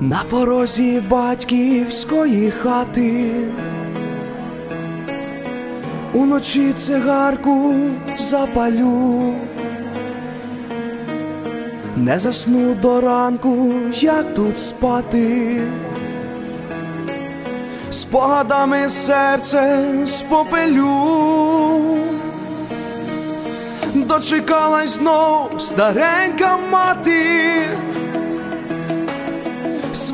на порозі батьківської хати. Уночі цигарку запалю, не засну до ранку, як тут спати. Спогадами серце спопелю, дочекалась знов старенька мати,